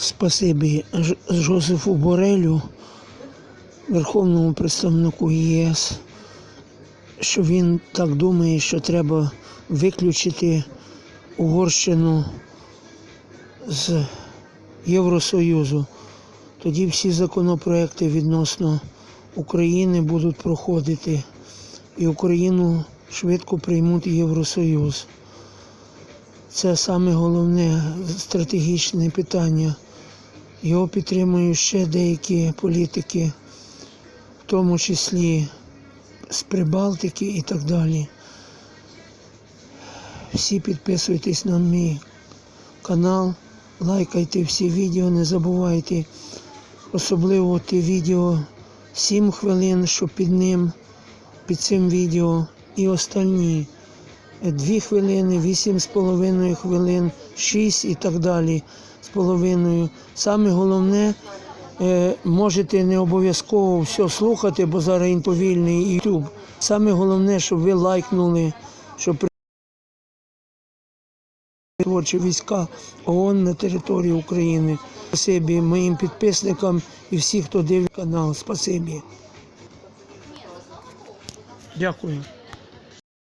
Спасибі Жозефу Борелю, Верховному представнику ЄС, що він так думає, що треба виключити Угорщину з Євросоюзу. Тоді всі законопроекти відносно України будуть проходити, і Україну швидко приймуть Євросоюз. Це саме головне стратегічне питання. Його підтримують ще деякі політики, в тому числі з Прибалтики і так далі. Всі підписуйтесь на мій канал, лайкайте всі відео, не забувайте. Особливо ті відео 7 хвилин, що під ним, під цим відео, і остальні 2 хвилини, 8 з половиною хвилин, 6 і так далі з половиною. Саме головне, е, можете не обов'язково все слухати, бо зараз він повільний YouTube. Саме головне, щоб ви лайкнули, щоб творчі війська ООН на території України. Спасибі моїм підписникам і всім, хто дивить канал. Спасибі. Дякую.